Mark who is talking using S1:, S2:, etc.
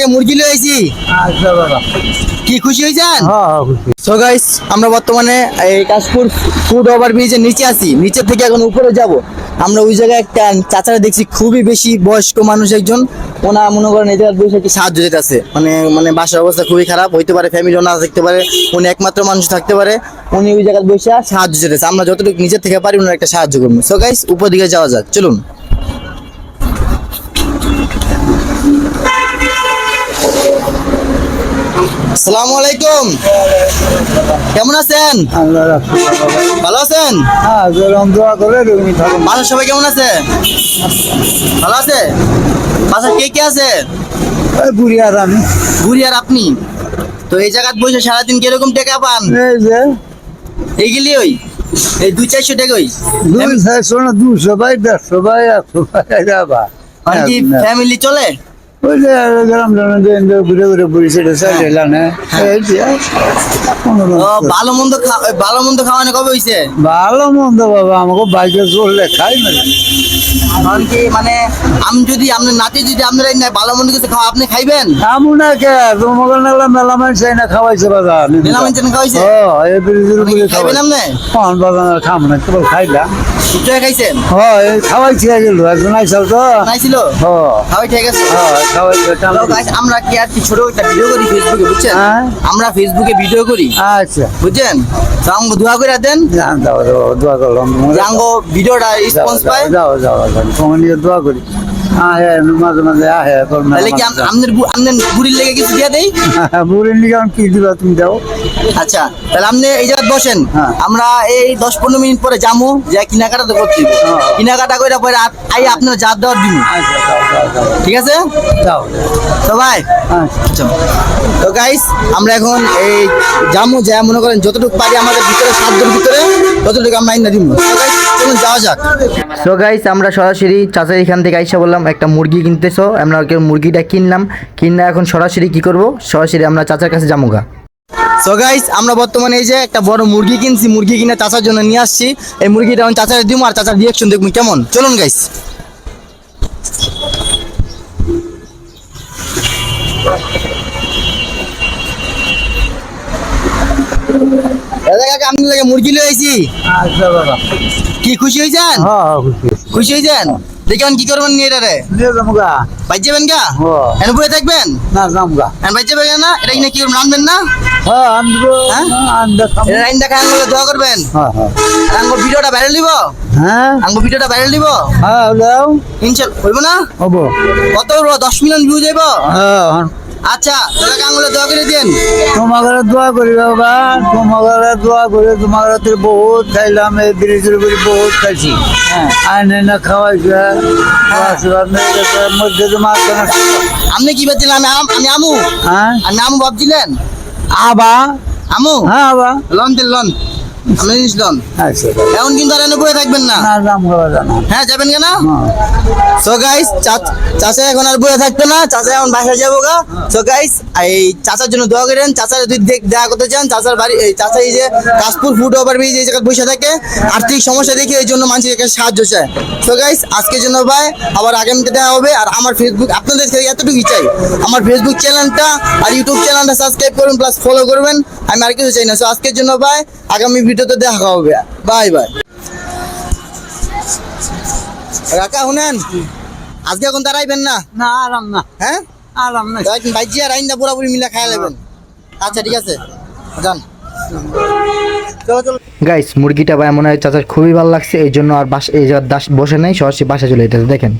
S1: লাগে মুরগি লয়ে আইছি।
S2: আচ্ছা
S1: কি খুশি হয়েছেন
S2: হ্যাঁ
S1: সো গাইস আমরা বর্তমানে এই কাশপুর ফুড ওভার ব্রিজের নিচে আছি। নিচে থেকে এখন উপরে যাব। আমরা ওই জায়গায় একটা চাচারা দেখছি খুবই বেশি বয়স্ক মানুষ একজন। ওনা মনে করেন এই জায়গায় বসে কি সাহায্য দিতেছে। মানে মানে বাসার অবস্থা খুবই খারাপ। হইতে পারে ফ্যামিলিও না থাকতে পারে উনি একমাত্র মানুষ থাকতে পারে। উনি ওই জায়গায় বসে সাহায্য যেতেছে আমরা যতটুকু নিজের থেকে পারি ওনার একটা সাহায্য করব। সো গাইস উপর দিকে যাওয়া যাক। চলুন। আসসালামু আলাইকুম। কেমন আছেন। ভালো আছেন?
S2: হ্যাঁ
S1: বাসার সবাই কেমন আছে? ভালো আছে? বাসার কে কে আছে?
S2: বুড়ি আর আমি।
S1: ঘুরি আর আপনি? তো এই জায়গায় বসে সারাদিন কীরকম টাকা পান?
S2: এই যে
S1: এইগুলি ওই? এই দুই চারশো টাকা ওই?
S2: দুই চারশো না দুশো ভাই দেড়শো ভাই একশো ভাই যাবা।
S1: মানে ফ্যামিলি চলে?
S2: ওই যে গ্রাম ঘুরে ঘুরে বুড়ি সেটা সাইড এলাম এই যে কোনো
S1: ও
S2: রকম।
S1: ভালো মন্দ ভালো মন্দ খাওয়ানো কবে হইছে?
S2: ভালো মন্দ বাবা আমাকে বাইকে চললে খাই না।
S1: কারণ কি মানে আমি যদি আপনার নাতি যদি আপনার না ভালো মন্দ কিছু খাওয়া আপনি খাইবেন?
S2: আমু না কে? তোমাকে মেলা মানুষ না খাওয়াইছে বাবা
S1: মেলা মানুষ খাওয়াইছে?
S2: ও এই
S1: আপনি খাইবেন
S2: খাওয়াই
S1: আপনি?
S2: কোন বাবা খাম না কেবল খাইলাম।
S1: খাইছেন
S2: হয় ঠিক আছে একজন আইসাল তো
S1: খাইছিল
S2: হ্যাঁ
S1: খাওয়াই ঠিক আছে
S2: হ্যাঁ
S1: আমরা কি আর কি ছোট একটা ভিডিও করি ফেসবুকে বুঝছেন
S2: হ্যাঁ।
S1: আমরা ফেসবুকে ভিডিও করি
S2: আচ্ছা
S1: বুঝছেন আমাকে দোয়া করে দেন
S2: দোয়া করলাম
S1: ভিডিওটা পায়
S2: যাও যাও দোয়া করি হ্যাঁ হ্যাঁ মাঝে মাঝে আহে
S1: তাহলে কি আম- আপনার বুড়ির লেগে কিছু দিয়ে দেই?
S2: বুড়ি নিয়ে কি দিবা তুমি দাও।
S1: আচ্ছা তাহলে আপনি এই জায়গায় বসেন।
S2: হ্যাঁ।
S1: আমরা এই দশ পনেরো মিনিট পরে যাব যা কেনাকাটা তো।
S2: হ্যাঁ।
S1: কেনাকাটা করে পরে আই আপনার দেওয়ার দিব
S2: আচ্ছা যাও যাও
S1: ঠিক আছে?
S2: যাও।
S1: সবাই
S2: আচ্ছা
S1: আচ্ছা। তো গাইস আমরা এখন এই জামু যা মনে করেন যতটুকু পারি আমাদের ভিতরে সাধ্যের ভিতরে ততটুকু আমরা আইনা দিব তো চলুন যাওয়া যাক। সো গাইস আমরা সরাসরি চাচার এখান থেকে আইসা বললাম একটা মুরগি কিনতেছো আমরা ওকে মুরগিটা কিনলাম। কিনে এখন সরাসরি কি করব? সরাসরি আমরা চাচার কাছে যামুগা সো গাইস আমরা বর্তমানে এই যে একটা বড় মুরগি কিনছি মুরগি কিনে চাচার জন্য নিয়ে আসছি। এই মুরগিটা এখন চাচার দিব আর চাচার রিয়াকশন দেখুন কেমন? চলুন গাইস দাদা কাকা আপনি লাগে মুরগি লয়ে আইছি।
S2: আচ্ছা বাবা।
S1: কি খুশি হয়েছেন
S2: হ্যাঁ হ্যাঁ খুশি হয়েছি।
S1: দেখেন কি করবেন নিয়ে এটারে।
S2: নিয়ে যাব গা।
S1: বাইর যাবেন গা। এনে বয়ে থাকবেন?
S2: না যাম গা।
S1: এনে বাইর যাবেন না? এটা কিনে কি করবেন রানবেন না?
S2: হ্যাঁ আনব।
S1: হ্যাঁ?
S2: আনবে
S1: দেখা আঙ্গুলে দোয়া করবেন।
S2: হ্যাঁ হ্যাঁ।
S1: আঙ্গুল ভিডিওটা ভাইরাল দিব
S2: হ্যাঁ।
S1: ভিডিওটা ভাইরাল দিব
S2: হ্যাঁ
S1: হইব না?
S2: হব।
S1: কত হইব? দশ মিলিয়ন ভিউ যাইব?
S2: হ্যাঁ।
S1: আচ্ছা তাহলে আঙ্গুলে দোয়া করে দেন
S2: তোমাকে দোয়া করি বাবা তোমাকে দোয়া করে তোমার হাতে বহুত খাইলাম এই ব্রিজের উপরে বহুত খাইছি। আইনে না খাওয়াইছে গেছে, মধ্যে তোমার
S1: আপনি কি ভাবছিলেন আমি আমি আমু
S2: হ্যাঁ।
S1: আমি আমু ভাবছিলেন?
S2: আবা।
S1: আমু?
S2: হ্যাঁ আবা।
S1: লন দিন লন। আপনি জিনিস এখন কিন্তু আর এনে থাকবেন না?
S2: না দাম খাওয়া জানা
S1: হ্যাঁ যাবেন কেন? সো গাইস চাচা এখন আর বয়ে থাকতো না। চাচা এখন বাসায় যাব গা। সো গাইস এই চাচার জন্য দোয়া করেন। চাচার যদি দেখা করতে চান। চাচার বাড়ি এই চাচা এই যে কাশপুর ফুট ওভার ব্রিজ এই জায়গায় বসে থাকে। আর্থিক সমস্যা দেখে এই জন্য মানুষের কাছে সাহায্য চায়। সো গাইস আজকের জন্য ভাই আবার আগামীতে দেখা হবে। আর আমার ফেসবুক আপনাদের থেকে এতটুকুই চাই। আমার ফেসবুক চ্যানেলটা আর ইউটিউব চ্যানেলটা সাবস্ক্রাইব করুন প্লাস ফলো করবেন। আমি আর কিছু চাই না। সো আজকের জন্য ভাই আগামী ভিডিওতে দেখা হবে। Bye bye. রাকা শুনেন? আজকে এখন দাঁড়াইবেন না?
S2: না আরাম না।
S1: হ্যাঁ?
S2: আরাম না
S1: বাইজি আর আইনটা পুরোপুরি মিলে খাইয়া নেবেন। আচ্ছা ঠিক আছে। যান। চলো চলো।
S3: গাইস মুরগিটা ভাই মনে হয় চাচার খুবই ভালো লাগছে এই জন্য আর বাস এই দাস বসে নাই সরাসরি বাসা চলে যেতেছে দেখেন।